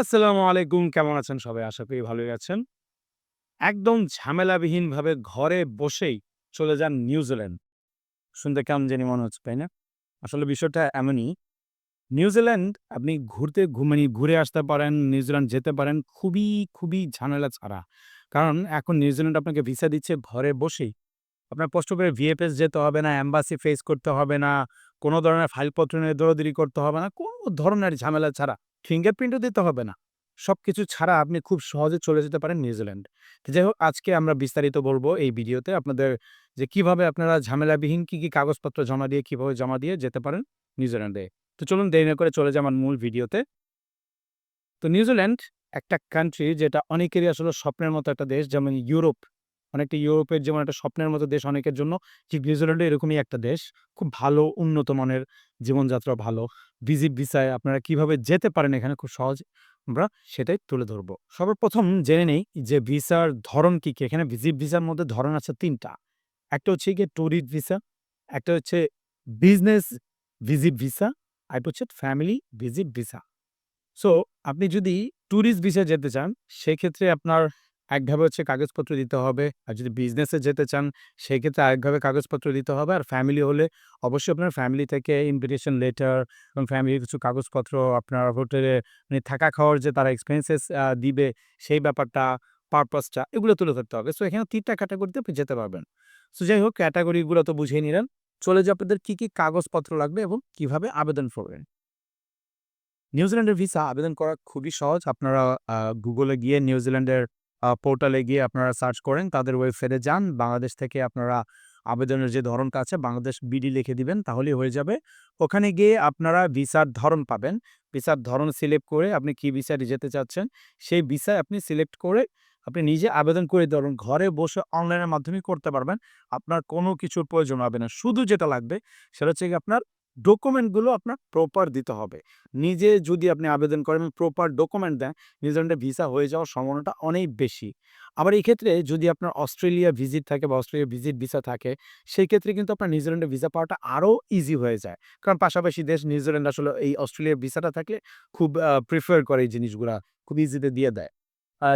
আসসালামু আলাইকুম। কেমন আছেন সবাই? আশা করি ভালোই আছেন। একদম ঝামেলাবিহীনভাবে ঘরে বসেই চলে যান নিউজিল্যান্ড। শুনতে কেমন জানি মনে হচ্ছে, তাই না? আসলে বিষয়টা এমনই। নিউজিল্যান্ড আপনি ঘুরতে মানে ঘুরে আসতে পারেন, নিউজিল্যান্ড যেতে পারেন খুবই, খুবই ঝামেলা ছাড়া। কারণ এখন নিউজিল্যান্ড আপনাকে ভিসা দিচ্ছে ঘরে বসেই। আপনার কষ্ট করে ভিএফএস যেতে হবে না, অ্যাম্বাসি ফেস করতে হবে না, কোনো ধরনের ফাইলপত্র নিয়ে দৌড়াদৌড়ি করতে হবে না, কোনো ধরনের ঝামেলা ছাড়া। ফিঙ্গারপ্রিন্টও দিতে হবে না। সবকিছু ছাড়া আপনি খুব সহজে চলে যেতে পারেন নিউজিল্যান্ড। যাই হোক আজকে আমরা বিস্তারিত বলব এই ভিডিওতে আপনাদের যে কীভাবে আপনারা ঝামেলাবিহীন কি, কি কাগজপত্র জমা দিয়ে কীভাবে জমা দিয়ে যেতে পারেন নিউজিল্যান্ডে। তো চলুন দেরি না করে চলে আমার মূল ভিডিওতে। তো নিউজিল্যান্ড একটা কান্ট্রি যেটা অনেকেরই আসলে স্বপ্নের মতো একটা দেশ যেমন ইউরোপ। অনেকটা ইউরোপের যেমন একটা স্বপ্নের মতো দেশ অনেকের জন্য, ঠিক নিউজিল্যান্ডও এরকমই একটা দেশ। খুব ভালো উন্নত মানের জীবনযাত্রা ভালো। ভিজিট ভিসায় আপনারা কীভাবে যেতে পারেন এখানে খুব সহজ আমরা সেটাই তুলে ধরব। সর্বপ্রথম জেনে নেই যে ভিসার ধরন কি, কি? এখানে ভিজিট ভিসার মধ্যে ধরন আছে তিনটা একটা হচ্ছে গিয়ে ট্যুরিস্ট ভিসা, একটা হচ্ছে বিজনেস ভিজিট ভিসা, আরেকটা হচ্ছে ফ্যামিলি ভিজিট ভিসা। সো আপনি যদি ট্যুরিস্ট ভিসায় যেতে চান, সেক্ষেত্রে আপনার একভাবে হচ্ছে কাগজপত্র দিতে হবে। আর যদি বিজনেসে যেতে চান, সেক্ষেত্রে আরেকভাবে কাগজপত্র দিতে হবে। আর ফ্যামিলি হলে অবশ্যই আপনার ফ্যামিলি থেকে ইনভিটেশন লেটার এবং ফ্যামিলির কিছু কাগজপত্র, আপনার হোটেলে মানে থাকা খাওয়ার যে তারা এক্সপেন্সেস দিবে, সেই ব্যাপারটা, পারপাসটা এগুলো তুলে ধরতে হবে। সো এখানে তিনটা ক্যাটাগরিতে আপনি যেতে পারবেন। সো যাই হোক ক্যাটাগরিগুলো তো বুঝিয়ে নিলেন। চলে যাই আপনাদের কী কী কাগজপত্র লাগবে এবং কীভাবে আবেদন করবেন। নিউজিল্যান্ডের ভিসা আবেদন করা খুবই সহজ। আপনারা গুগলে গিয়ে নিউজিল্যান্ডের পোর্টালে গিয়ে আপনারা সার্চ করেন, তাদের ওয়েবসাইটে যান। বাংলাদেশ থেকে আপনারা আবেদনের যে ধরনটা আছে বাংলাদেশ বিডি লিখে দিবেন তাহলেই হয়ে যাবে। ওখানে গিয়ে আপনারা ভিসার ধরন পাবেন। ভিসার ধরন সিলেক্ট করে আপনি কি ভিসায় যেতে চাচ্ছেন, সেই ভিসায় আপনি সিলেক্ট করে আপনি নিজে আবেদন করে ধরুন ঘরে বসে অনলাইনের মাধ্যমেই করতে পারবেন। আপনার কোনো কিছুর প্রয়োজন হবে না। শুধু যেটা লাগবে সেটা হচ্ছে আপনার ডকুমেন্টগুলো আপনার প্রপার দিতে হবে। নিজে যদি আপনি আবেদন করেন প্রপার ডকুমেন্ট দেন, নিউজিল্যান্ডে ভিসা হয়ে যাওয়ার সম্ভাবনাটা অনেক বেশি। আবার এই ক্ষেত্রে যদি আপনার অস্ট্রেলিয়া ভিজিট থাকে বা অস্ট্রেলিয়া ভিজিট ভিসা থাকে, সেই ক্ষেত্রে কিন্তু আপনার নিউজিল্যান্ডে ভিসা পাওয়াটা আরও ইজি হয়ে যায়। কারণ পাশাপাশি দেশ নিউজিল্যান্ড আসলে এই অস্ট্রেলিয়ার ভিসাটা থাকলে খুব প্রিফার করে এই জিনিসগুলা। খুব ইজিতে দিয়ে দেয়।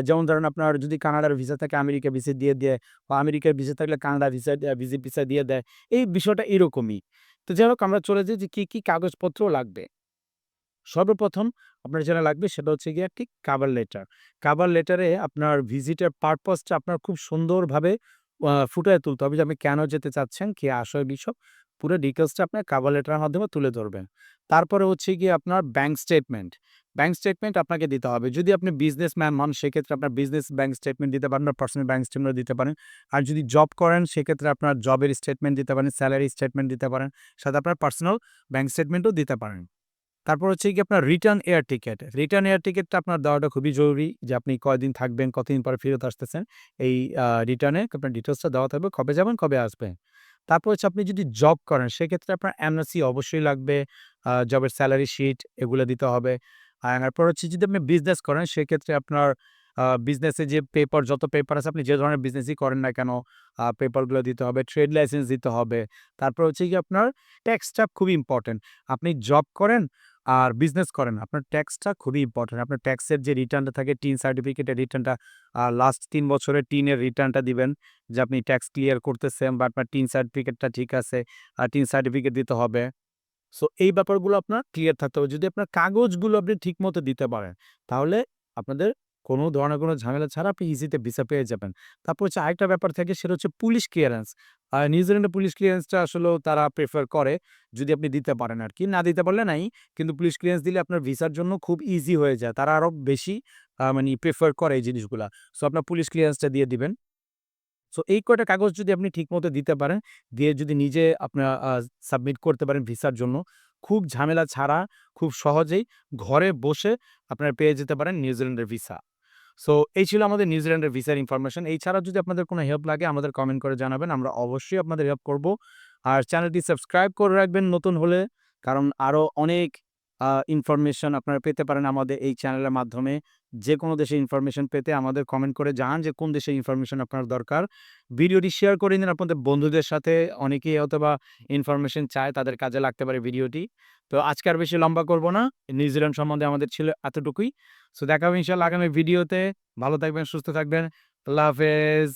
যেমন ধরেন আপনার যদি কানাডার ভিসা থাকে আমেরিকা ভিসা দিয়ে দেয় বা আমেরিকার ভিসা থাকলে কানাডা ভিসা ভিজিট ভিসা দিয়ে দেয়। এই বিষয়টা এরকমই। তো যাই হোক আমরা চলে যাই যে কী কী কাগজপত্র লাগবে। সর্বপ্রথম আপনার যেটা লাগবে সেটা হচ্ছে গিয়ে একটি কাভার লেটার। কাভার লেটারে আপনার ভিজিটের পারপাসটা আপনার খুব সুন্দরভাবে ফুটিয়ে তুলতে হবে যে আপনি কেন যেতে চাচ্ছেন, কি আশয় বিষয়, পুরো ডিটেলসটা আপনার কাভার লেটারের মাধ্যমে তুলে ধরবেন। তারপরে হচ্ছে গিয়ে আপনার ব্যাঙ্ক স্টেটমেন্ট। ব্যাংক স্টেটমেন্ট আপনাকে দিতে হবে। যদি আপনি বিজনেসম্যান হন সেক্ষেত্রে আপনার বিজনেস ব্যাংক স্টেটমেন্ট দিতে পারেন বা পার্সোনাল ব্যাংক স্টেটমেন্ট দিতে পারেন। আর যদি জব করেন সেক্ষেত্রে আপনার জবের স্টেটমেন্ট দিতে পারেন, স্যালারি স্টেটমেন্ট দিতে পারেন। সাথে আপনার পার্সোনাল ব্যাংক স্টেটমেন্টও দিতে পারেন। তারপর হচ্ছে কি আপনার return air ticket. Return air টিকেটটা আপনার দেওয়াটা খুবই জরুরি যে আপনি কয়দিন থাকবেন, কতদিন পরে ফেরত আসতেছেন। এই রিটার্নে আপনার ডিটেলসটা দেওয়া থাকবে। কবে যাবেন, কবে আসবেন। তারপর হচ্ছে আপনি যদি জব করেন সেক্ষেত্রে আপনার এমএসসি অবশ্যই লাগবে। জবের স্যালারি শিট এগুলো দিতে হবে। আর এরপর হচ্ছে যদি আপনি বিজনেস করেন সেক্ষেত্রে আপনার বিজনেসে যে পেপার যত পেপার আছে আপনি যে ধরনের বিজনেসই করেন না কেন পেপারগুলো দিতে হবে, ট্রেড লাইসেন্স দিতে হবে। তারপর হচ্ছে কি আপনার ট্যাক্সটা খুবই ইম্পোর্টেন্ট। আপনি জব করেন আর বিজনেস করেন, আপনার ট্যাক্সটা খুবই ইম্পোর্টেন্ট। আপনার ট্যাক্সের যে রিটার্নটা থাকে টিন সার্টিফিকেটের রিটার্নটা লাস্ট তিন বছরের টিনের রিটার্নটা দিবেন যে আপনি ট্যাক্স ক্লিয়ার করতেছেন বা আপনার টিন সার্টিফিকেটটা ঠিক আছে। আর টিন সার্টিফিকেট দিতে হবে। সো এই ব্যাপারগুলো আপনার ক্লিয়ার থাকতে হবে। যদি আপনার কাগজগুলো আপনি ঠিকমতো দিতে পারেন, তাহলে আপনাদের কোনো ধরনের কোনো ঝামেলা ছাড়া আপনি ইজিতে ভিসা পেয়ে যাবেন। তারপর হচ্ছে আরেকটা ব্যাপার থাকে সেটা হচ্ছে পুলিশ ক্লিয়ারেন্স। আ নিউজিল্যান্ডে পুলিশ ক্লিয়ারেন্সটা আসলেও তারা প্রেফার করে যদি আপনি দিতে পারেন আর কি না দিতে পারলে নাই। কিন্তু পুলিশ ক্লিয়ারেন্স দিলে আপনার ভিসার জন্য খুব ইজি হয়ে যায়। তারা আরও বেশি মানে প্রেফার করে এই জিনিসগুলা। সো আপনার পুলিশ ক্লিয়ারেন্সটা দিয়ে দিবেন। সো এই কয়টা কাগজ যদি আপনি ঠিকমতো দিতে পারেন, দিয়ে যদি নিজে আপনার সাবমিট করতে পারেন ভিসার জন্য, খুব ঝামেলা ছাড়া খুব সহজেই ঘরে বসে আপনারা পেয়ে যেতে পারেন নিউজিল্যান্ডের ভিসা। সো এই ছিল আমাদের নিউজিল্যান্ডের ভিসার ইনফরমেশন। এই ছাড়া যদি আপনাদের কোনো হেল্প লাগে আমাদের কমেন্ট করে জানাবেন। আমরা অবশ্যই আপনাদের হেল্প করব। আর চ্যানেলটি সাবস্ক্রাইব করে রাখবেন নতুন হলে। কারণ আরও অনেক ইনফরমেশন আপনারা পেতে পারেন আমাদের এই চ্যানেলের মাধ্যমে। যে কোনো দেশে ইনফরমেশন পেতে আমাদের কমেন্ট করে জানান যে কোন দেশে ইনফরমেশন আপনার দরকার। ভিডিওটি শেয়ার করে নিন আপনাদের বন্ধুদের সাথে। অনেকেই হয়তো বা ইনফরমেশন চায়, তাদের কাজে লাগতে পারে ভিডিওটি। তো আজকে আর বেশি লম্বা করব না। নিউজিল্যান্ড সম্বন্ধে আমাদের ছিল এতটুকুই। সো দেখা হবে ইনশাল্লাহ আগামী ভিডিওতে। ভালো থাকবেন, সুস্থ থাকবেন। আল্লাহ হাফেজ।